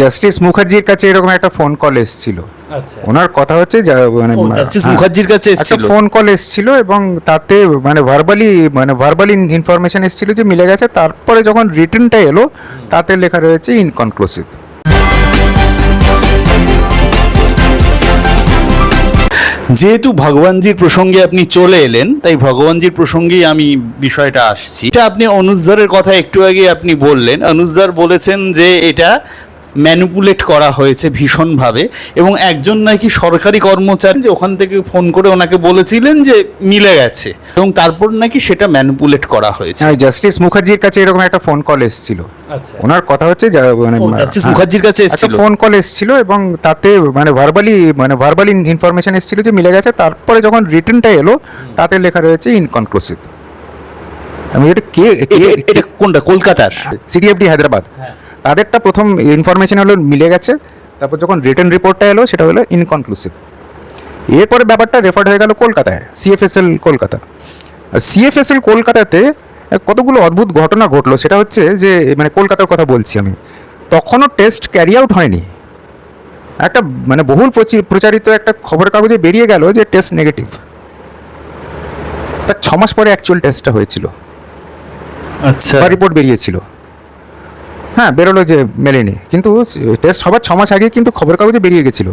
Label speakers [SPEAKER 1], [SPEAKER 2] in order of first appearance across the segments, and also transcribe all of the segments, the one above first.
[SPEAKER 1] Justice মুখার্জির কাছে এরকম একটা ফোন কল এসেছিল।
[SPEAKER 2] আচ্ছা।
[SPEAKER 1] ওনার কথা হচ্ছে মানে
[SPEAKER 2] জাস্টিস
[SPEAKER 1] হ্যাঁ,
[SPEAKER 2] মুখার্জির কাছে এসেছিল?
[SPEAKER 1] ফোন কল এসেছিল এবং তাতে মানে ভার্বালি মানে ভার্বালি ইনফরমেশন এসেছিল যে মিলে গেছে। তারপরে যখন রিটার্নটা এলো তাতে লেখা রয়েছে ইনকনক্লুসিভ
[SPEAKER 2] যেহেতু ভগবানজির প্রসঙ্গে আপনি চলে এলেন তাই ভগবানজির প্রসঙ্গেই আমি বিষয়টা আসছি। এটা আপনি অনুজদারের কথা একটু আগে আপনি বললেন। অনুজদার বলেছেন যে এটা ম্যানিপুলেট করা হয়েছে ভীষণভাবে এবং একজন নাকি সরকারি কর্মচারী যে ওখান থেকে ফোন করে ওনাকে বলেছিলেন যে মিলে গেছে এবং তারপর নাকি সেটা ম্যানিপুলেট করা হয়েছে।
[SPEAKER 1] জাস্টিস মুখার্জির কাছে এরকম একটা ফোন কল এসেছিল।
[SPEAKER 2] আচ্ছা।
[SPEAKER 1] ওনার কথা হচ্ছে মানে
[SPEAKER 2] জাস্টিস
[SPEAKER 1] হ্যাঁ,
[SPEAKER 2] মুখার্জির কাছে এসেছিল?
[SPEAKER 1] ফোন কল এসেছিল এবং তাতে মানে ভার্বালি মানে ভার্বালি ইনফরমেশন এসেছিল যে মিলে গেছে। তারপরে যখন রিটার্নটা এলো তাতে লেখা রয়েছে ইনকনক্লুসিভ আমি এটা কে
[SPEAKER 2] এটা কোনটা? কলকাতার?
[SPEAKER 1] সিডিএফডি হায়দ্রাবাদ।
[SPEAKER 2] হ্যাঁ।
[SPEAKER 1] তাদেরটা প্রথম ইনফরমেশন হলো মিলে গেছে। তারপর যখন রিটার্ন রিপোর্টটা এলো সেটা হলো ইনকনক্লুসিভ এরপরে ব্যাপারটা রেফার্ড হয়ে গেল কলকাতায় সিএফএসএল কলকাতা। সিএফএসএল কলকাতাতে কতগুলো অদ্ভুত ঘটনা ঘটলো সেটা হচ্ছে যে মানে কলকাতার কথা বলছি আমি। তখনও টেস্ট ক্যারি আউট হয়নি। একটা মানে বহুল প্রচি- প্রচারিত একটা খবর কাগজে বেরিয়ে গেল যে টেস্ট নেগেটিভ তার ছমাস পরে অ্যাকচুয়াল টেস্টটা হয়েছিল।
[SPEAKER 2] আচ্ছা।
[SPEAKER 1] রিপোর্ট বেরিয়েছিল। হ্যাঁ বেরোলো যে মেলেনি কিন্তু টেস্ট হবার ছ মাস আগে কিন্তু খবর কাগজে বেরিয়ে গেছিল।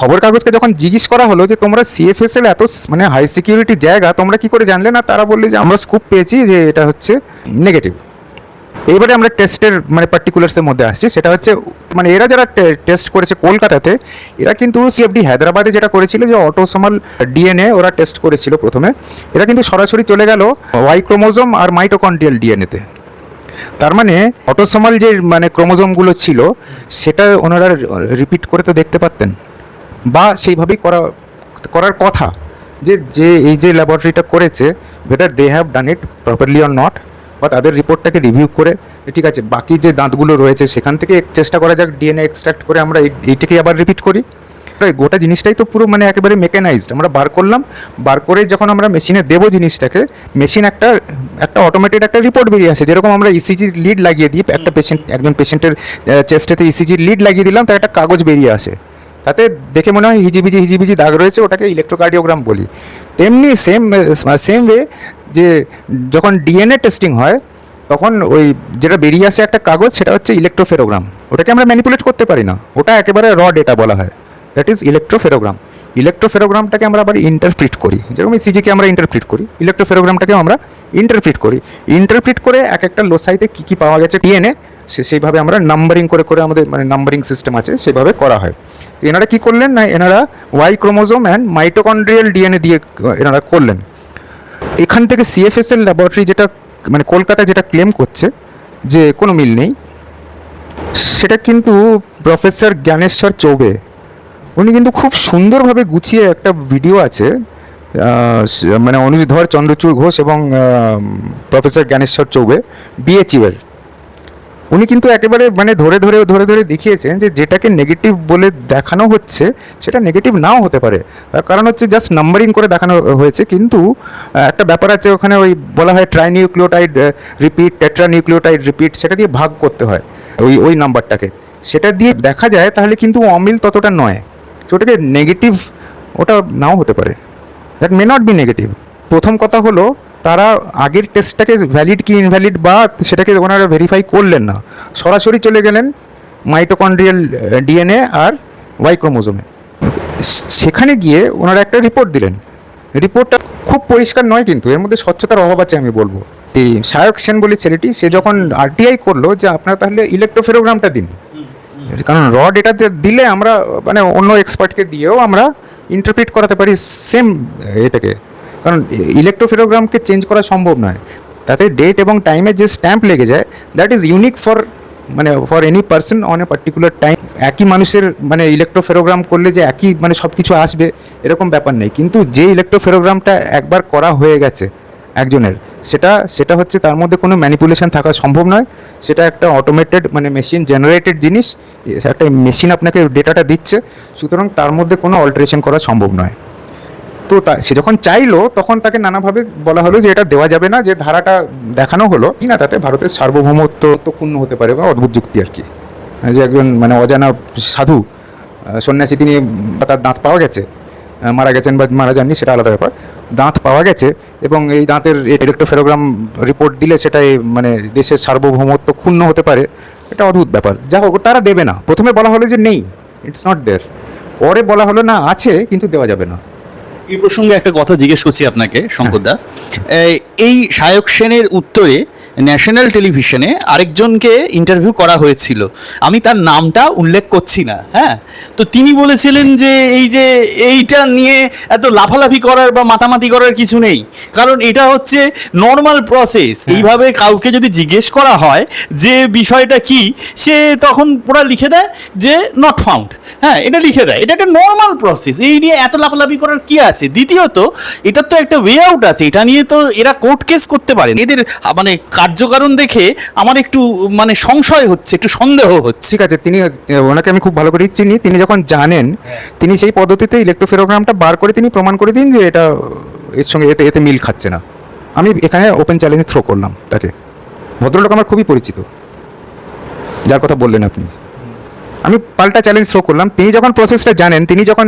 [SPEAKER 1] খবর কাগজকে যখন জিজ্ঞেস করা হলো যে তোমরা সিএফএসএল এত মানে হাই সিকিউরিটি জায়গা, তোমরা কি করে জানলে? না, তারা বললে যে আমরা স্কুপ পেয়েছি যে এটা হচ্ছে নেগেটিভ এবারে আমরা টেস্টের মানে পার্টিকুলার্সের মধ্যে আসছি। সেটা হচ্ছে মানে এরা যারা টেস্ট করেছে কলকাতাতে, এরা কিন্তু সিএফডি হায়দ্রাবাদে যেটা করেছিল যে অটোসোমাল ডিএনএ ওরা টেস্ট করেছিল প্রথমে। এরা কিন্তু সরাসরি চলে গেল ওয়াই আর মাইটোকন্ড্রিয়াল ডিএনএতে তার মানে অটোসোমাল যে মানে ক্রোমোজোমগুলো ছিল, সেটা ওনারা রিপিট করে তো দেখতে পারতেন। বা সেইভাবেই করা, করার কথা যে যে এই যে ল্যাবরেটরিটা করেছে whether they have done it properly or not বা তাদের রিপোর্টটাকে রিভিউ করে ঠিক আছে, বাকি যে দাঁতগুলো রয়েছে, সেখান থেকে চেষ্টা করা যাক ডিএনএ এক্সট্রাক্ট করে আমরা এই- এইটাকে আবার রিপিট করি। এই গোটা জিনিসটাই তো পুরো মানে একেবারে মেকানাইজড আমরা বার করলাম বার করে যখন আমরা মেশিনে দেবো জিনিসটাকে মেশিন একটা একটা অটোমেটেড একটা রিপোর্ট বেরিয়ে আসে। যেরকম আমরা ইসিজির লিড লাগিয়ে দিই একটা পেশেন্ট একজন পেশেন্টের চেস্টেতে ইসিজির লিড লাগিয়ে দিলাম তার একটা কাগজ বেরিয়ে আসে। তাতে দেখে মনে হয় হিজিবিজি হিজিবিজি দাগ রয়েছে ওটাকে ইলেকট্রোকার্ডিওগ্রাম বলি। তেমনি সেম সেম ওয়ে যে যখন ডিএনএ টেস্টিং হয় তখন ওই যেটা বেরিয়ে আসে একটা কাগজ সেটা হচ্ছে ইলেকট্রোফেরোগ্রাম ওটাকে আমরা ম্যানিপুলেট করতে পারি না। ওটা একেবারে র ডেটা বলা হয়। দ্যাট ইজ ইলেকট্রোফেরোগ্রাম ইলেকট্রোফেরোগ্রামটাকে আমরা আবার ইন্টারপ্রিট করি। যেরকম সিজিকে আমরা ইন্টারপ্রিট করি। ইলেকট্রোফেরোগ্রামটাকেও আমরা ইন্টারপ্রিট করি। ইন্টারপ্রিট করে এক একটা লোসাইতে কী কী পাওয়া গেছে? ডিএনএ সে সেইভাবে আমরা নাম্বারিং করে করে আমাদের মানে নাম্বারিং সিস্টেম আছে সেভাবে করা হয়। তো এনারা কী করলেন না, এনারা Y chromosome and mitochondrial DNA দিয়ে এনারা করলেন। এখান থেকে সিএফএসএল ল্যাবরেটরি যেটা মানে কলকাতায় যেটা ক্লেম করছে, যে কোনো মিল নেই। সেটা কিন্তু প্রফেসর জ্ঞানেশ্বর চৌবে উনি কিন্তু খুব সুন্দরভাবে গুছিয়ে একটা ভিডিও আছে মানে অনুজ ধর চন্দ্রচূড় ঘোষ এবং প্রফেসর জ্ঞানেশ্বর চৌবে বিএচইউয়ের উনি কিন্তু একেবারে মানে ধরে ধরে ধরে ধরে দেখিয়েছেন যে যেটাকে নেগেটিভ বলে দেখানো হচ্ছে, সেটা নেগেটিভ নাও হতে পারে। তার কারণ হচ্ছে জাস্ট নাম্বারিং করে দেখানো হয়েছে, কিন্তু একটা ব্যাপার আছে ওখানে ওই বলা হয় trinucleotide repeat tetra nucleotide repeat সেটা দিয়ে ভাগ করতে হয়, ওই ওই নাম্বারটাকে সেটা দিয়ে দেখা যায় তাহলে কিন্তু অমিল ততটা নয়। ওটাকে নেগেটিভ ওটা নাও হতে পারে। That may not be negative প্রথম কথা হলো, তারা আগের টেস্টটাকে ভ্যালিড কি ইনভ্যালিড বা সেটাকে ওনারা ভেরিফাই করলেন না। সরাসরি চলে গেলেন মাইটোকন্ড্রিয়াল ডিএনএ আর ওয়াই ক্রোমোজোমে সেখানে গিয়ে ওনারা একটা রিপোর্ট দিলেন। রিপোর্টটা খুব পরিষ্কার নয় কিন্তু, এর মধ্যে স্বচ্ছতার অভাব আছে আমি বলব। সায়ক সেন বলে ছেলেটি, সে যখন আরটিআই করল যে আপনারা তাহলে ইলেকট্রোফেরোগ্রামটা দিন। কারণ র ডেটাতে দিলে আমরা মানে অন্য এক্সপার্টকে দিয়েও আমরা ইন্টারপ্রিট করাতে পারি সেম এটাকে। কারণ ইলেকট্রোফেরোগ্রামকে চেঞ্জ করা সম্ভব নয়। তাতে ডেট এবং টাইমের যে স্ট্যাম্প লেগে যায় দ্যাট ইজ ইউনিক ফর মানে for any person on a particular time একই মানুষের মানে ইলেকট্রোফেরোগ্রাম করলে যে একই মানে সব কিছু আসবে, এরকম ব্যাপার নেই। কিন্তু যে ইলেকট্রোফেরোগ্রামটা একবার করা হয়ে গেছে একজনের। সেটা সেটা হচ্ছে তার মধ্যে কোনো ম্যানিপুলেশন থাকা সম্ভব নয়। সেটা একটা অটোমেটেড মানে মেশিন জেনারেটেড জিনিস। একটা মেশিন আপনাকে ডেটাটা দিচ্ছে। সুতরাং তার মধ্যে কোনো অল্টারেশন করা সম্ভব নয়। তো তা, সে যখন চাইলো, তখন তাকে নানাভাবে বলা হলো যে এটা দেওয়া যাবে না, যে ধারাটা দেখানো হলো। কি না তাতে? ভারতের সার্বভৌমত্ব তো ক্ষুণ্ণ হতে পারে, বা অদ্ভুত যুক্তি আর কি। যে একজন মানে অজানা সাধু সন্ন্যাসী তিনি তার দাঁত পাওয়া গেছে। মারা গেছেন বা মারা যাননি, সেটা আলাদা ব্যাপার। দাঁত পাওয়া গেছে এবং এই দাঁতের ইলেকট্রোফেরোগ্রাম রিপোর্ট দিলে সেটাই মানে দেশের সার্বভৌমত্ব ক্ষুণ্ণ হতে পারে। এটা অদ্ভুত ব্যাপার। যা হোক তারা দেবে না। প্রথমে বলা হলো যে নেই ইটস নট দেয়ার পরে বলা হলো না আছে কিন্তু দেওয়া যাবে না।
[SPEAKER 2] এই প্রসঙ্গে একটা কথা জিজ্ঞেস করছি আপনাকে শঙ্করদা এই- এই সায়ক সেনের উত্তরে ন্যাশনাল টেলিভিশনে আরেকজনকে ইন্টারভিউ করা হয়েছিল। আমি তার নামটা উল্লেখ করছি না হ্যাঁ? তো তিনি বলেছিলেন যে এই যে এইটা নিয়ে এত লাফালাফি করার বা মাতামাতি করার কিছু নেই। কারণ এটা হচ্ছে নর্মাল প্রসেস এইভাবে কাউকে যদি জিজ্ঞেস করা হয় যে বিষয়টা কি সে তখন পুরো লিখে দেয় যে নট ফাউন্ড হ্যাঁ এটা লিখে দেয়। এটা একটা নর্মাল প্রসেস এই নিয়ে এত লাফালাফি করার কি আছে? দ্বিতীয়ত এটার তো একটা ওয়ে আউট আছে। এটা নিয়ে তো এরা কোর্ট কেস করতে পারেন। এদের মানে কার্যকারণ দেখে আমার একটু মানে সংশয় হচ্ছে, একটু সন্দেহ হচ্ছে।
[SPEAKER 1] ঠিক আছে, তিনি ওনাকে আমি খুব ভালো করে চিনি। তিনি যখন জানেন, তিনি সেই পদ্ধতিতে ইলেকট্রোফেরোগ্রামটা বার করে তিনি প্রমাণ করে দিন যে এটা, এর সঙ্গে এতে এতে মিল খাচ্ছে না। আমি এখানে ওপেন চ্যালেঞ্জ থ্রো করলাম তাকে। ভদ্রলোক আমার খুবই পরিচিত। যার কথা বললেন আপনি। আমি পাল্টা চ্যালেঞ্জ শো করলাম। তিনি যখন প্রসেসটা জানেন তিনি যখন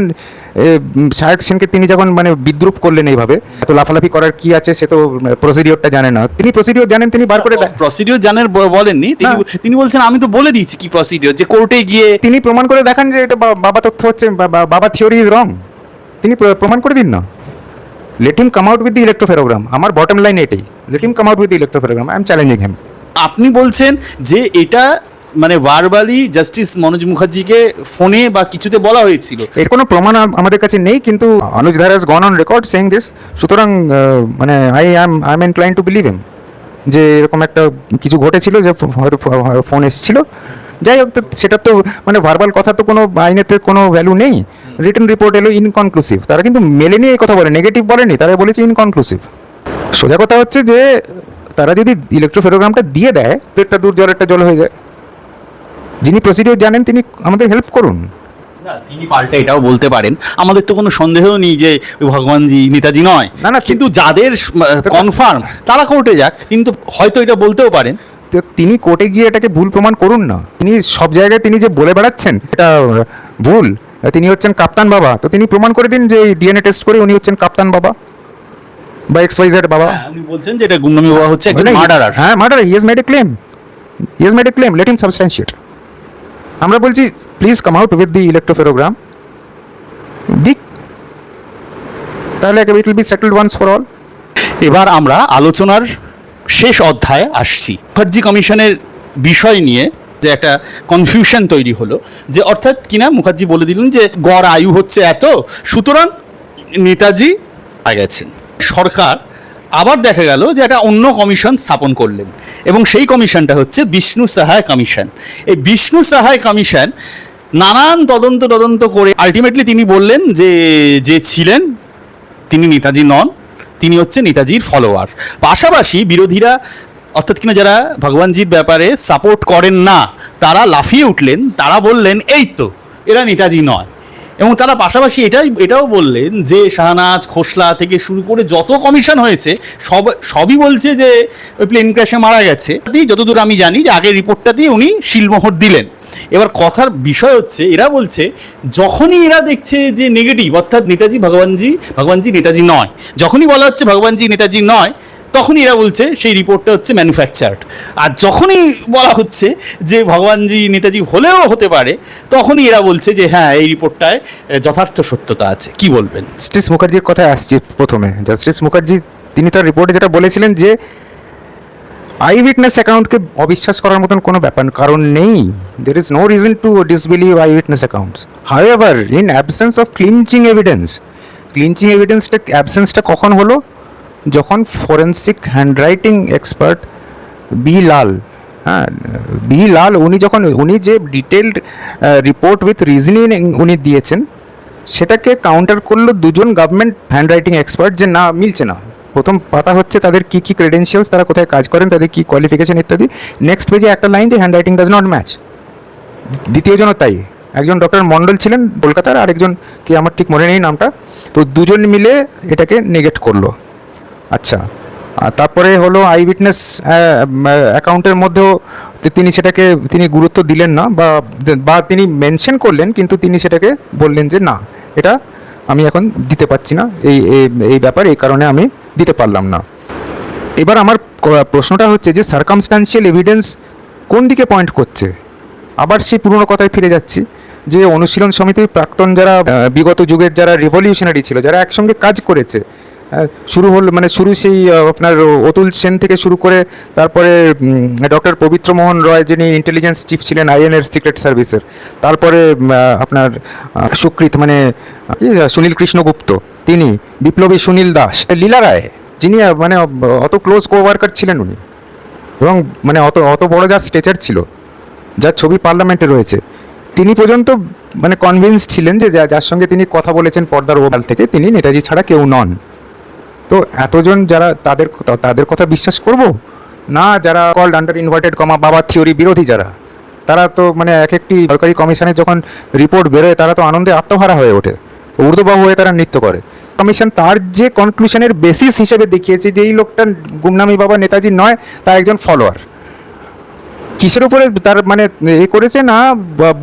[SPEAKER 1] শায়ক সেনকে তিনি যখন মানে বিদ্রুপ করলেন এইভাবে এত লাফালাফি করার কি আছে সে তো প্রসিডিওরটা জানে না। তিনি প্রসিডিওর জানেন তিনি বার করে
[SPEAKER 2] প্রসিডিওর জানেন বলেননি। তিনি
[SPEAKER 1] হ্যাঁ।
[SPEAKER 2] বলছেন আমি তো বলে দিয়েছি কি প্রসিডিওর যে কোর্টে গিয়ে
[SPEAKER 1] তিনি প্রমাণ করে দেখান যে এটা বাবা তথ্য হচ্ছে বাবা থিওরি ইজ রং তিনি প্রমাণ করে দিন না। Let him come out with the electropherogram আমার বটম লাইন এটাই। Let him come out with the electropherogram I am challenging him
[SPEAKER 2] আপনি বলছেন যে এটা মানে ভার্বালি জাস্টিস মনোজ মুখার্জিকে ফোনে বা কিছুতে বলা হয়েছিল।
[SPEAKER 1] এর কোনো প্রমাণ আমাদের কাছে নেই, কিন্তু Anuj Dhar has gone on record saying this সুতরাং মানে I am I am incline to believe him যে এরকম একটা কিছু ঘটেছিল যে হয়তো ফোন এসেছিল। যাই হোক সেটা তো মানে ভার্বাল কথা তো কোনো আইনেতে কোনো ভ্যালু নেই। রিটার্ন রিপোর্ট এলো ইনকনক্লুসিভ তারা কিন্তু মেলেনি এই কথা বলে নেগেটিভ বলেনি, তারা বলেছে ইনকনক্লুসিভ সোজা কথা হচ্ছে যে, তারা যদি ইলেকট্রোফেরোগ্রামটা দিয়ে দেয়, তো একটা দূর জল একটা জল হয়ে যায়। যিনি প্রসিডিওর জানেন তিনি আমাদের হেল্প করুন।
[SPEAKER 2] না, তিনি পাল্টে এটাও বলতে পারেন। আমাদের তো কোনো সন্দেহ নেই যে ভগবানজি নেতাজি নয়।
[SPEAKER 1] না, না,
[SPEAKER 2] কিন্তু যাদের কনফার্ম তারা কোর্টে যাক কিন্তু হয়তো এটা বলতেও পারেন।
[SPEAKER 1] তো তিনি কোর্টে গিয়ে এটাকে ভুল প্রমাণ করুন না। তিনি সব জায়গায় তিনি যে বলে বেড়াচ্ছেন এটা ভুল। তিনি হচ্ছেন কাপ্তান বাবা। তো তিনি প্রমাণ করে দিন যে ডিএনএ টেস্ট করে উনি হচ্ছেন কাপ্তান বাবা বা এক্স ওয়াই জেড বাবা।
[SPEAKER 2] উনি বলছেন যে এটা গুমনামি বাবা হচ্ছে একজন মার্ডারার
[SPEAKER 1] হ্যাঁ murder he has made a claim he has made a claim let him substantiate আমরা বলছি please come out with the electropherogram দিক তাহলে it will be settled once for all
[SPEAKER 2] এবার আমরা আলোচনার শেষ অধ্যায়ে আসছি। মুখার্জি কমিশনের বিষয় নিয়ে যে একটা কনফিউশন তৈরি হলো, যে অর্থাৎ কিনা মুখার্জি বলে দিলেন যে গড় আয়ু হচ্ছে এত, সুতরাং নেতাজি গেছেন সরকার আবার দেখা গেল যে একটা অন্য কমিশন স্থাপন করলেন। এবং সেই কমিশনটা হচ্ছে বিষ্ণু সাহায় কমিশন। এই বিষ্ণু সাহায় কমিশন নানান তদন্ত তদন্ত করে আলটিমেটলি তিনি বললেন যে যে ছিলেন, তিনি নেতাজি নন, তিনি হচ্ছে নেতাজির ফলোয়ার পাশাপাশি বিরোধীরা, অর্থাৎ কিনা যারা ভগবানজির ব্যাপারে সাপোর্ট করেন না, তারা লাফিয়ে উঠলেন, তারা বললেন, এই তো, এরা নেতাজি নয়। এবং তারা পাশাপাশি এটাই, এটাও বললেন যে শাহনাজ, খোসলা থেকে শুরু করে যত কমিশন হয়েছে, সব, সবই বলছে যে ওই প্লেন ক্র্যাশে মারা গেছে। যতদূর আমি জানি যে আগের রিপোর্টটা দিয়ে উনি শিলমোহর দিলেন। এবার কথার বিষয় হচ্ছে, এরা বলছে, যখনই এরা দেখছে যে নেগেটিভ অর্থাৎ নেতাজি, ভগবানজি ভগবানজি নেতাজি নয়, যখনই বলা হচ্ছে ভগবানজি নেতাজি নয় তখনই এরা বলছে, সেই রিপোর্টটা হচ্ছে ম্যানুফ্যাকচার্ড আর যখনই বলা হচ্ছে যে ভগবানজি, নেতাজি হলেও হতে পারে, তখনই এরা বলছে যে হ্যাঁ এই রিপোর্টটায় যথার্থ সত্যতা আছে। কি বলবেন?
[SPEAKER 1] জাস্টিস মুখার্জির কথায় আসছি প্রথমে। জাস্টিস মুখার্জি, তিনি তার রিপোর্টে যেটা বলেছিলেন যে আই উইটনেস অ্যাকাউন্টকে অবিশ্বাস করার মতন কোনো ব্যাপার কারণ নেই। There is no reason to disbelieve eye witness accounts how in absence of clinching evidence clinching এভিডেন্সটা অ্যাবসেন্সটা কখন হলো? যখন forensic handwriting expert B Lal হ্যাঁ বি লাল উনি যখন, উনি যে ডিটেলড রিপোর্ট উইথ রিজনিং উনি দিয়েছেন, সেটাকে কাউন্টার করল দুজন গভর্নমেন্ট হ্যান্ডরাইটিং এক্সপার্ট যে না, মিলছে না। প্রথম পাতা হচ্ছে তাদের কী কী ক্রেডেন্সিয়ালস তারা কোথায় কাজ করেন, তাদের কী কোয়ালিফিকেশন ইত্যাদি। নেক্সট পেজে একটা লাইন যে হ্যান্ডরাইটিং ডাজ নট ম্যাচ দ্বিতীয়জনও তাই। একজন ডক্টর মন্ডল ছিলেন কলকাতার আর একজন কি আমার ঠিক মনে নেই নামটা। তো দুজন মিলে এটাকে নেগেট করল। আচ্ছা। তারপরে হলো আই উইটনেস অ্যাকাউন্টের মধ্যেও তিনি সেটাকে, তিনি গুরুত্ব দিলেন না বা বা তিনি মেনশন করলেন কিন্তু তিনি সেটাকে বললেন যে না, এটা আমি এখন দিতে পারছি না, এই, এই- ব্যাপার, এই কারণে আমি দিতে পারলাম না। এবার আমার প্রশ্নটা হচ্ছে যে সার্কামস্টান্সিয়াল এভিডেন্স কোন দিকে পয়েন্ট করছে? আবার সেই পুরনো কথায় ফিরে যাচ্ছি, যে অনুশীলন সমিতির প্রাক্তন যারা বিগত যুগের যারা রিভলিউশনারি ছিল, যারা একসঙ্গে কাজ করেছে শুরু হল মানে শুরু সেই আপনার অতুল সেন থেকে শুরু করে তারপরে ডক্টর পবিত্র মোহন রয় যিনি ইন্টেলিজেন্স চিফ ছিলেন আইএনএর সিক্রেট সার্ভিসের তারপরে আপনার সুকৃত মানে আহ, সুনীল কৃষ্ণগুপ্ত তিনি বিপ্লবী সুনীল দাস লীলা রায় যিনি মানে অত ক্লোজ কোওয়ার্কার ছিলেন উনি। এবং মানে অত অত বড় যা স্ট্রেচার ছিল যার ছবি পার্লামেন্টে রয়েছে তিনি পর্যন্ত মানে কনভিন্সড ছিলেন যে যার সঙ্গে তিনি কথা বলেছেন পর্দার ওভাল থেকে তিনি নেতাজি ছাড়া কেউ নন। তো এতজন যারা তাদের তাদের কথা বিশ্বাস করব? না, যারা কল্ড আন্ডার ইনভার্টেড কমা বাবা থিওরি বিরোধী যারা, তারা তো মানে এক একটি সরকারি কমিশনে যখন রিপোর্ট বেরোয়, তারা তো আনন্দে আত্মহারা হয়ে ওঠে, ঊর্ধ্ববাহু হয়ে তারা নৃত্য করে। কমিশন তার যে কনক্লুশনের বেসিস হিসেবে দেখিয়েছে যে এই লোকটা গুমনামি বাবা নেতাজি নয় তার একজন ফলোয়ার কিসের উপরে তার মানে এ করেছে না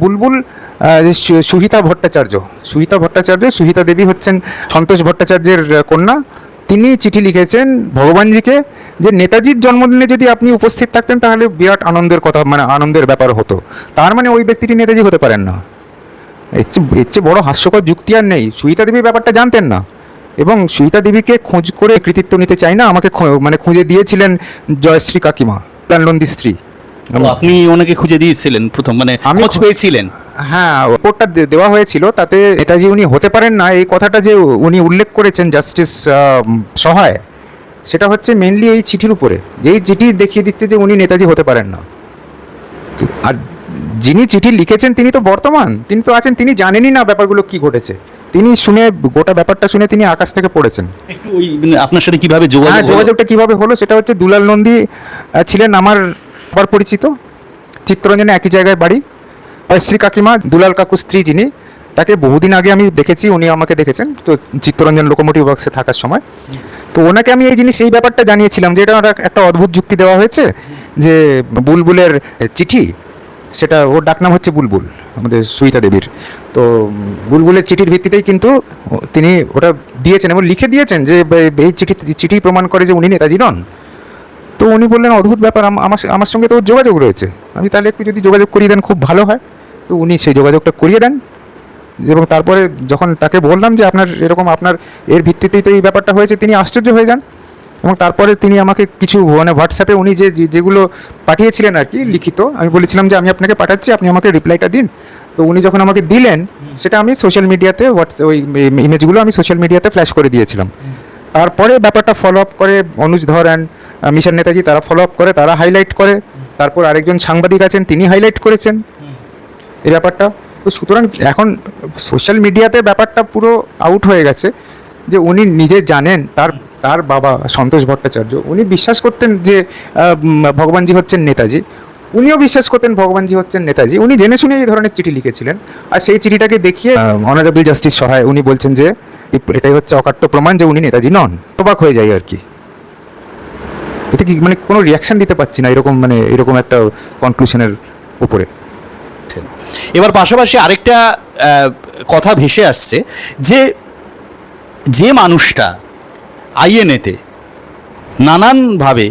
[SPEAKER 1] বুলবুল সুহিতা ভট্টাচার্য সুহিতা ভট্টাচার্য, সুহিতা দেবী হচ্ছেন সন্তোষ ভট্টাচার্যের কন্যা তিনি চিঠি লিখেছেন ভগবানজিকে যে নেতাজির জন্মদিনে যদি আপনি উপস্থিত থাকতেন তাহলে বিরাট আনন্দের কথা মানে আনন্দের ব্যাপার হতো। তার মানে ওই ব্যক্তিটি নেতাজি হতে পারেন না। এর চেয়ে এর চেয়ে বড় হাস্যকর যুক্তি আর নেই। সুহিতা দেবী ব্যাপারটা জানতেন না। এবং সুহিতা দেবীকে খোঁজ করে কৃতিত্ব নিতে চাই না আমাকে মানে খুঁজে দিয়েছিলেন জয়শ্রী কাকিমা প্রাণনন্দী স্ত্রী।
[SPEAKER 2] আপনি ওনাকে খুঁজে দিয়েছিলেন প্রথম মানে
[SPEAKER 1] আমি
[SPEAKER 2] খোঁজ পেয়েছিলেন।
[SPEAKER 1] হ্যাঁ রিপোর্টটা দেওয়া হয়েছিল তাতে নেতাজি উনি হতে পারেন না এই কথাটা যে উনি উল্লেখ করেছেন জাস্টিস সহায় সেটা হচ্ছে মেনলি এই চিঠির উপরে। এই চিঠি দেখিয়ে দিচ্ছে যে উনি নেতাজি হতে পারেন না। আর যিনি চিঠি লিখেছেন তিনি তো বর্তমান তিনি তো আছেন তিনি জানেনই না ব্যাপারগুলো কি ঘটেছে। তিনি শুনে গোটা ব্যাপারটা শুনে তিনি আকাশ থেকে পড়েছেন।
[SPEAKER 2] একটু ওই মানে আপনার সাথে কীভাবে
[SPEAKER 1] হ্যাঁ
[SPEAKER 2] যোগাযোগ
[SPEAKER 1] যোগাযোগটা কীভাবে হলো সেটা হচ্ছে দুলাল নন্দী ছিলেন আমার আবার পরিচিত। চিত্তরঞ্জনে একই জায়গায় বাড়ি। শ্রী কাকিমা, দুলাল কাকু স্ত্রী যিনি, তাকে বহুদিন আগে আমি দেখেছি, উনি আমাকে দেখেছেন, তো চিত্তরঞ্জন লোকোমোটিভ বক্সে থাকার সময়। তো ওনাকে আমি এই জিনিস, এই ব্যাপারটা জানিয়েছিলাম যে এটা একটা অদ্ভুত যুক্তি দেওয়া হয়েছে, যে বুলবুলের চিঠি, সেটা, ওর ডাকনাম হচ্ছে বুলবুল, আমাদের সুইতা দেবীর। তো বুলবুলের চিঠির ভিত্তিতেই কিন্তু তিনি ওটা দিয়েছেন এবং লিখে দিয়েছেন যে, এই চিঠি চিঠি প্রমাণ করে যে উনি নেতাজি নন। তো উনি বললেন, অদ্ভুত ব্যাপার আমার আমার সঙ্গে তো ওর যোগাযোগ রয়েছে। আমি তাহলে একটু যদি যোগাযোগ করিয়ে দেন, খুব ভালো হয়। তো উনি সেই যোগাযোগটা করিয়ে দেন। এবং তারপরে যখন তাকে বললাম যে আপনার এরকম আপনার এর ভিত্তিতেই তো এই ব্যাপারটা হয়েছে, তিনি আশ্চর্য হয়ে যান। এবং তারপরে তিনি আমাকে কিছু মানে হোয়াটসঅ্যাপে উনি যে যেগুলো পাঠিয়েছিলেন আর কি, লিখিত, আমি বলেছিলাম যে আমি আপনাকে পাঠাচ্ছি, আপনি আমাকে রিপ্লাইটা দিন। তো উনি যখন আমাকে দিলেন, সেটা আমি সোশ্যাল মিডিয়াতে হোয়াটস ওই ইমেজগুলো আমি সোশ্যাল মিডিয়াতে ফ্ল্যাশ করে দিয়েছিলাম। তারপরে ব্যাপারটা ফলো আপ করে, অনুজ ধর অ্যান্ড মিশন নেতাজি, তারা ফলো আপ করে, তারা হাইলাইট করে। তারপর আরেকজন সাংবাদিক আছেন, তিনি হাইলাইট করেছেন। এই ব্যাপারটা, তো সুতরাং এখন সোশ্যাল মিডিয়াতে ব্যাপারটা পুরো আউট হয়ে গেছে যে উনি নিজে জানেন, তার তার বাবা সন্তোষ ভট্টাচার্য, উনি বিশ্বাস করতেন যে ভগবানজি হচ্ছেন নেতাজি। উনিও বিশ্বাস করতেন ভগবানজি হচ্ছেন নেতাজি। উনি জেনে শুনে এই ধরনের চিঠি লিখেছিলেন। আর সেই চিঠিটাকে দেখিয়ে অনারেবল জাস্টিস সহায়, উনি বলছেন যে, এটাই হচ্ছে অকাট্য প্রমাণ যে উনি নেতাজি নন। অবাক হয়ে যায় আর কি। এতে কি মানে কোনো রিয়াকশন দিতে পারছি না এরকম মানে এরকম একটা কনক্লুশনের উপরে?
[SPEAKER 2] এবার পাশাপাশি আরেকটা কথা ভেসে আসছে যে যে মানুষটা আইএনএতে নানানভাবে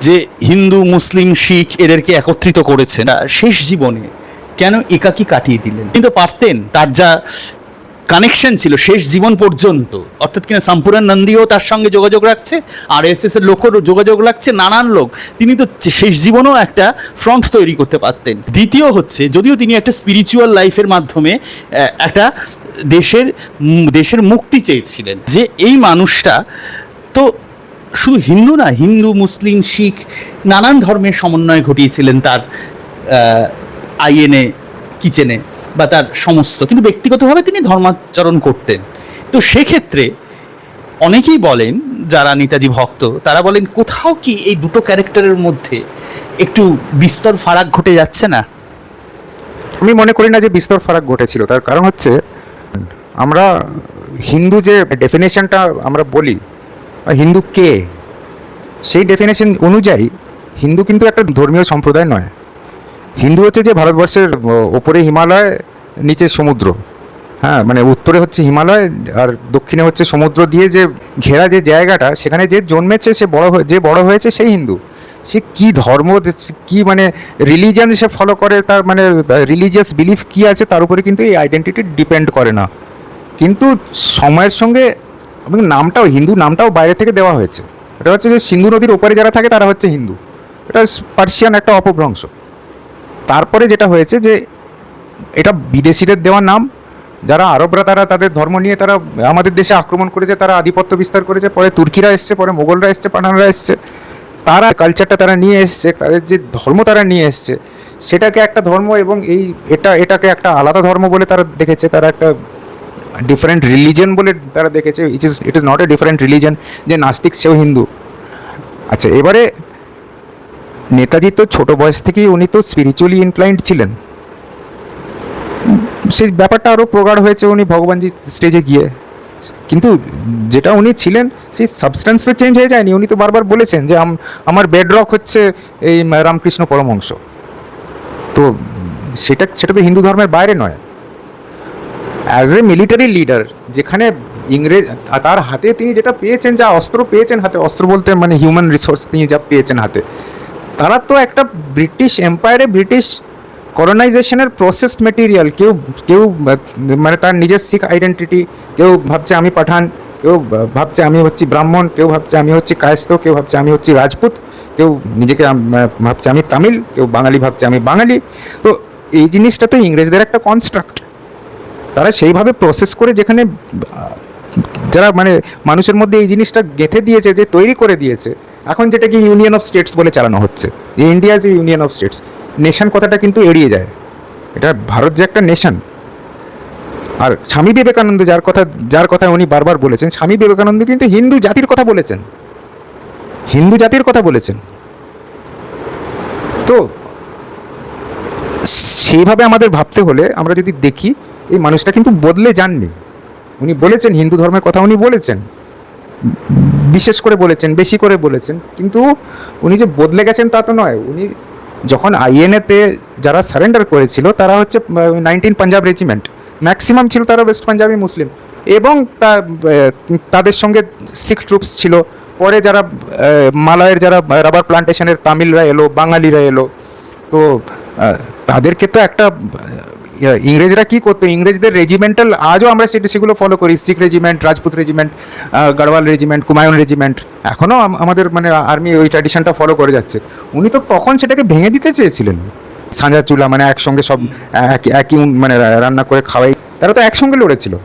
[SPEAKER 2] যে হিন্দু, মুসলিম, শিখ এদেরকে একত্রিত করেছে শেষ জীবনে কেন একাকি কাটিয়ে দিলেন? কিন্তু পারতেন, তার যা কানেকশন ছিল শেষ জীবন পর্যন্ত। অর্থাৎ কিনা সাম্পুরান নন্দীও তার সঙ্গে যোগাযোগ রাখছে আর এস এস এর লোকেরও যোগাযোগ রাখছে, নানান লোক। তিনি তো শেষ জীবনেও একটা ফ্রন্ট তৈরি করতে পারতেন। দ্বিতীয় হচ্ছে, যদিও তিনি একটা স্পিরিচুয়াল লাইফের মাধ্যমে একটা দেশের দেশের মুক্তি চেয়েছিলেন। যে এই মানুষটা তো শুধু হিন্দু না, হিন্দু, মুসলিম, শিখ, নানান ধর্মের সমন্বয় ঘটিয়েছিলেন তার আইএনএ কিচেনে। বা তার সমস্ত, কিন্তু ব্যক্তিগতভাবে তিনি ধর্মাচরণ করতেন। তো সেক্ষেত্রে অনেকেই বলেন, যারা নেতাজি ভক্ত, তারা বলেন, কোথাও কি এই দুটো ক্যারেক্টারের মধ্যে একটু বিস্তর ফারাক ঘটে যাচ্ছে না?
[SPEAKER 1] আমি মনে করি না যে বিস্তর ফারাক ঘটেছিল। তার কারণ হচ্ছে, আমরা হিন্দু যে ডেফিনেশনটা আমরা বলি, হিন্দু কে? সেই ডেফিনেশন অনুযায়ী হিন্দু কিন্তু একটা ধর্মীয় সম্প্রদায় নয়। হিন্দু হচ্ছে যে ভারতবর্ষের ওপরে হিমালয়, নিচে সমুদ্র। হ্যাঁ মানে উত্তরে হচ্ছে হিমালয় আর দক্ষিণে হচ্ছে সমুদ্র দিয়ে যে ঘেরা যে জায়গাটা, সেখানে যে জন্মেছে, সে বড় যে বড় হয়েছে সেই হিন্দু। সে কি ধর্ম কি মানে রিলিজিয়ান সে ফলো করে, তার মানে রিলিজিয়াস বিলিফ কি আছে, তার উপরে কিন্তু এই আইডেন্টিটি ডিপেন্ড করে না। কিন্তু সময়ের সঙ্গে এবং নামটাও, হিন্দু নামটাও বাইরে থেকে দেওয়া হয়েছে। এটা হচ্ছে যে সিন্ধু নদীর ওপারে যারা থাকে, তারা হচ্ছে হিন্দু। এটা পার্সিয়ান একটা অপভ্রংশ। তারপরে যেটা হয়েছে যে এটা বিদেশিদের দেওয়া নাম, যারা আরবরা, তারা তাদের ধর্ম নিয়ে তারা আমাদের দেশে আক্রমণ করেছে, তারা আধিপত্য বিস্তার করেছে, পরে তুর্কিরা এসছে, পরে মোগলরা এসছে পাঠানরা এসছে। তারা কালচারটা তারা নিয়ে এসছে, তাদের যে ধর্ম তারা নিয়ে এসছে, সেটাকে একটা ধর্ম এবং এই এটা, এটাকে একটা আলাদা ধর্ম বলে তারা দেখেছে, তারা একটা ডিফারেন্ট রিলিজন বলে তারা দেখেছে it is it is not a different religion যে নাস্তিক সেও হিন্দু। আচ্ছা এবারে নেতাজি তো ছোট বয়স থেকেই উনি তো স্পিরিচুয়ালি ইনক্লাইন্ড ছিলেন। সেই ব্যাপারটা আরও প্রগাঢ় হয়েছে উনি ভগবানজি স্টেজে গিয়ে। কিন্তু যেটা উনি ছিলেন, সেই সাবস্টেন্স তো চেঞ্জ হয়ে যায়নি। উনি তো বারবার বলেছেন যে, আম- আমার বেডরক হচ্ছে এই রামকৃষ্ণ পরমহংস। তো সেটা সেটা তো হিন্দু ধর্মের বাইরে নয়। অ্যাজ এ মিলিটারি লিডার যেখানে ইংরেজ, তার হাতে তিনি যেটা পেয়েছেন, যা অস্ত্র পেয়েছেন হাতে, অস্ত্র বলতে মানে হিউম্যান রিসোর্স তিনি যা পেয়েছেন হাতে তারা তো একটা ব্রিটিশ এম্পায়ারে ব্রিটিশ কলোনাইজেশনের প্রসেসড মেটেরিয়াল কেউ কেউ মানে তার নিজের শিখ আইডেন্টিটি কেউ ভাবছে আমি পাঠান, কেউ ভাবছে আমি হচ্ছি ব্রাহ্মণ, কেউ ভাবছে আমি হচ্ছি কায়স্থ, কেউ ভাবছে আমি হচ্ছি রাজপুত, কেউ নিজেকে ভাবছে আমি তামিল, কেউ বাঙালি ভাবছে আমি বাঙালি। তো এই জিনিসটা তো ইংরেজদের একটা কনস্ট্রাক্ট তারা সেইভাবে প্রসেস করে যেখানে, যারা মানে মানুষের মধ্যে এই জিনিসটা গেঁথে দিয়েছে, যে তৈরি করে দিয়েছে এখন যেটাকে ইউনিয়ন অফ স্টেটস বলে চালানো হচ্ছে যে ইন্ডিয়া যে ইউনিয়ন অফ স্টেটস নেশন কথাটা কিন্তু এড়িয়ে যায়। এটা ভারত যে একটা নেশন আর স্বামী বিবেকানন্দ যার কথা যার কথা উনি বারবার বলেছেন, স্বামী বিবেকানন্দ কিন্তু হিন্দু জাতির কথা বলেছেন। হিন্দু জাতির কথা বলেছেন। তো, সেইভাবে আমাদের ভাবতে হলে আমরা যদি দেখি, এই মানুষটা কিন্তু বদলে যাননি। উনি বলেছেন, হিন্দু ধর্মের কথা উনি বলেছেন। বিশেষ করে বলেছেন, বেশি করে বলেছেন। কিন্তু উনি যে বদলে গেছেন তা তো নয়। উনি যখন আইএনএতে যারা সারেন্ডার করেছিল, তারা হচ্ছে নাইনটিন পাঞ্জাব রেজিমেন্ট ম্যাক্সিমাম ছিল তারা ওয়েস্ট পাঞ্জাবি মুসলিম এবং তা- তাদের সঙ্গে শিখ ট্রুপস ছিল। পরে যারা মালয়ের যারা রাবার প্লান্টেশনের তামিলরা এলো, বাঙালিরা এলো। তো তাদেরকে তো একটা ইংরেজরা কি করতো? ইংরেজদের রেজিমেন্টাল আজও আমরা সেটা সেগুলো ফলো করি। Sikh regiment Rajput regiment Garhwal regiment Kumaon regiment এখনও আমাদের মানে আর্মি ওই ট্র্যাডিশনটা ফলো করে যাচ্ছে। উনি তো তখন সেটাকে ভেঙে দিতে চেয়েছিলেন। সাঁজা চুলা মানে একসঙ্গে সব এক- একই মানে রান্না করে খাওয়াই। তারা তো একসঙ্গে লড়েছিল।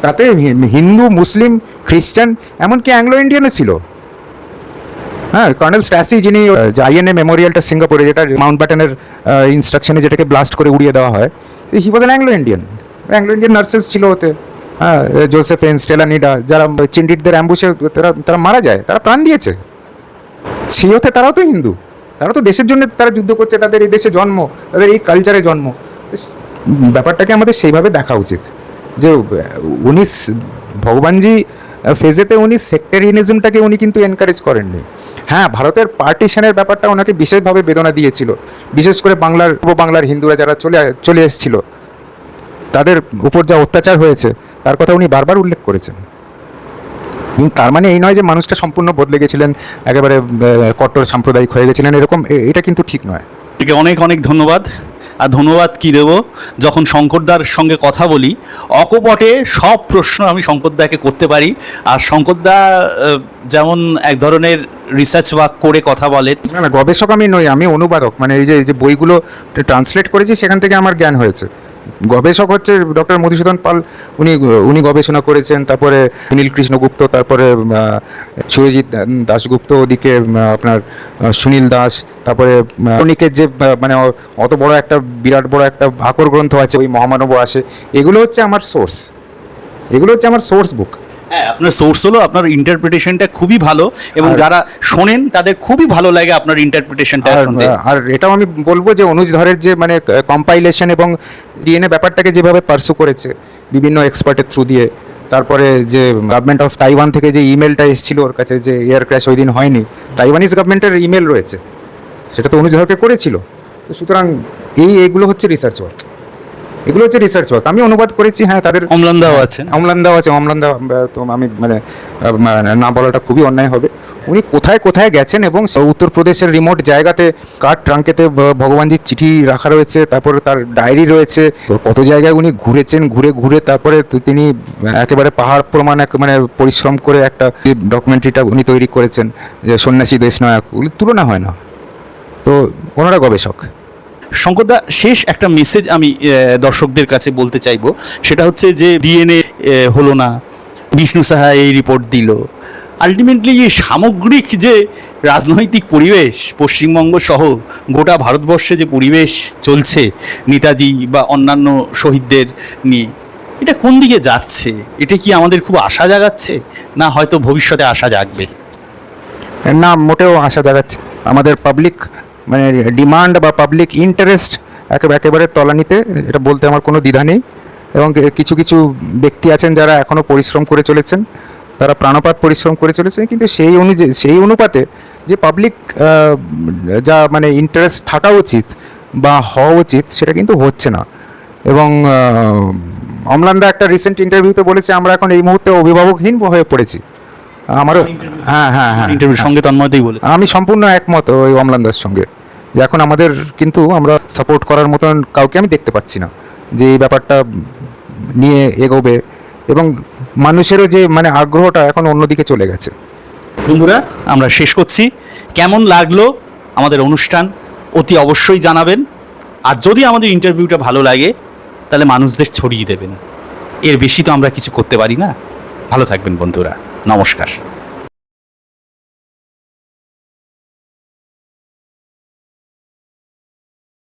[SPEAKER 1] তাতে হিন্দু, মুসলিম, খ্রিস্টান, এমনকি অ্যাংলো ইন্ডিয়ানও ছিল। হ্যাঁ কর্নেল স্ট্যাসি যিনি আইএনএ মেমোরিয়ালটা সিঙ্গাপুরে যেটা মাউন্ট ব্যাটনের ইনস্ট্রাকশনে যেটাকে ব্লাস্ট করে উড়িয়ে দেওয়া হয় he was Anglo Indian Anglo Indian nurses ছিল ওতে। হ্যাঁ জোসেফ জোসেফেন স্টেলানিডা যারা চিন্ডিটদের অ্যাম্বুসে তারা তারা মারা যায়, তারা প্রাণ দিয়েছে। সেই হতে তারাও তো হিন্দু। তারা তো দেশের জন্য তারা যুদ্ধ করছে, তাদের এই দেশে জন্ম, তাদের এই কালচারে জন্ম। ব্যাপারটাকে আমাদের সেইভাবে দেখা উচিত। যে উনি ভগবানজি ফেজেতে উনি সেক্টারিয়ানিজমটাকে উনি কিন্তু এনকারেজ করেননি। হ্যাঁ ভারতের পার্টিশনের ব্যাপারটা ওনাকে বিশেষভাবে বেদনা দিয়েছিল। বিশেষ করে বাংলার পূর্ব বাংলার হিন্দুরা যারা চলে চলে এসেছিল, তাদের উপর যা অত্যাচার হয়েছে, তার কথা উনি বারবার উল্লেখ করেছেন। কিন্তু তার মানে এই নয় যে মানুষটা সম্পূর্ণ বদলে গেছিলেন, একেবারে কট্টর সাম্প্রদায়িক হয়ে গেছিলেন, এরকম এটা কিন্তু ঠিক নয়।
[SPEAKER 2] অনেক অনেক ধন্যবাদ। আর ধন্যবাদ কি দেব? যখন শঙ্করদার সঙ্গে কথা বলি, অকপটে সব প্রশ্ন আমি শঙ্করদাকে করতে পারি। আর শঙ্করদা যেমন এক ধরনের রিসার্চ ওয়ার্ক করে কথা বলে
[SPEAKER 1] না, গবেষক আমি নই, আমি অনুবাদক। মানে এই যে এই যে বইগুলো ট্রান্সলেট করেছি, সেখান থেকে আমার জ্ঞান হয়েছে। গবেষক হচ্ছে ডক্টর মধুসূদন পাল। উনি উনি গবেষণা করেছেন, তারপরে নীল কৃষ্ণগুপ্ত তারপরে সুরজিৎ দাশগুপ্ত ওদিকে আপনার সুনীল দাস তারপরে অনিকের যে মানে অত বড় একটা, বিরাট বড় একটা ভাকর গ্রন্থ আছে, ওই মহামানব আছে এগুলো হচ্ছে আমার সোর্স এগুলো হচ্ছে আমার সোর্স বুক
[SPEAKER 2] হ্যাঁ আপনার সোর্স হলো আপনার ইন্টারপ্রিটেশনটা খুবই ভালো এবং যারা শোনেন তাদের খুবই ভালো লাগে আপনার ইন্টারপ্রিটেশনটা
[SPEAKER 1] আর
[SPEAKER 2] শুনতে।
[SPEAKER 1] আর এটাও আমি বলব যে অনুজ ধরের যে মানে কম্পাইলেশন এবং ডিএনএ ব্যাপারটাকে যেভাবে পার্সু করেছে বিভিন্ন এক্সপার্টের থ্রু দিয়ে তারপরে যে গভর্নমেন্ট অফ তাইওয়ান থেকে যে ইমেলটা এসেছিল ওর কাছে যে এয়ার ক্র্যাশ ওই দিন হয়নি তাইওয়ানিজ গভর্নমেন্টের ইমেল রয়েছে সেটা তো অনুজ ধরকে করেছিল। তো সুতরাং এই এগুলো হচ্ছে রিসার্চ ওয়ার্ক এগুলো হচ্ছে রিসার্চ ওয়ার্ক আমি অনুবাদ করেছি হ্যাঁ তাদের
[SPEAKER 2] অম্লানদাও আছেন।
[SPEAKER 1] অম্লানদাও আছে অম্লানদা তো আমি মানে না বলাটা খুবই অন্যায় হবে। উনি কোথায় কোথায় গেছেন এবং উত্তরপ্রদেশের রিমোট জায়গাতে কার ট্রাঙ্কেতে ভগবানজির চিঠি রাখা রয়েছে তারপরে তার ডায়েরি রয়েছে কত জায়গায় উনি ঘুরেছেন ঘুরে ঘুরে তারপরে তিনি একেবারে পাহাড় প্রমাণ এক মানে পরিশ্রম করে একটা যে ডকুমেন্টারিটা উনি তৈরি করেছেন যে সন্ন্যাসী দেশনায়ক ওগুলি তুলনা হয় না। তো ওনারা গবেষক।
[SPEAKER 2] শঙ্করদা, শেষ একটা মেসেজ আমি দর্শকদের কাছে বলতে চাইব। সেটা হচ্ছে যে ডিএনএ হলো না। বিষ্ণু সাহা এই রিপোর্ট দিল। আলটিমেটলি সামগ্রিক যে রাজনৈতিক পরিবেশ, পশ্চিমবঙ্গ সহ গোটা ভারতবর্ষে যে পরিবেশ চলছে নেতাজি বা অন্যান্য শহীদদের নিয়ে, এটা কোন দিকে যাচ্ছে? এটা কি আমাদের খুব আশা জাগাচ্ছে? না হয়তো ভবিষ্যতে আশা জাগবে?
[SPEAKER 1] না, মোটেও আশা জাগাচ্ছে। আমাদের পাবলিক মানে ডিমান্ড বা পাবলিক ইন্টারেস্ট একেবারে তলানিতে, এটা বলতে আমার কোনো দ্বিধা নেই। এবং কিছু কিছু ব্যক্তি আছেন যারা এখনও পরিশ্রম করে চলেছেন, তারা প্রাণপাত পরিশ্রম করে চলেছেন, কিন্তু সেই অনুযায়ী সেই অনুপাতে যে পাবলিক যা মানে ইন্টারেস্ট থাকা উচিত বা হওয়া উচিত, সেটা কিন্তু হচ্ছে না। এবং অম্লানদা একটা রিসেন্ট ইন্টারভিউতে বলেছে, আমরা এখন এই মুহূর্তে অভিভাবকহীন হয়ে পড়েছি। আমারও হ্যাঁ হ্যাঁ হ্যাঁ।
[SPEAKER 2] ইন্টারভিউর সঙ্গে তন্ময়তেই বলেছে।
[SPEAKER 1] আমি সম্পূর্ণ একমত ওই অমলানদার সঙ্গে। যে এখন আমাদের কিন্তু আমরা সাপোর্ট করার মতন কাউকে আমি দেখতে পাচ্ছি না যে এই ব্যাপারটা নিয়ে এগোবে এবং মানুষেরও যে মানে আগ্রহটা এখন অন্যদিকে চলে গেছে।
[SPEAKER 2] বন্ধুরা আমরা শেষ করছি। কেমন লাগল আমাদের অনুষ্ঠান অতি অবশ্যই জানাবেন। আর যদি আমাদের ইন্টারভিউটা ভালো লাগে তাহলে মানুষদের ছড়িয়ে দেবেন। এর বেশি তো আমরা কিছু করতে পারি না। ভালো থাকবেন বন্ধুরা। নমস্কার।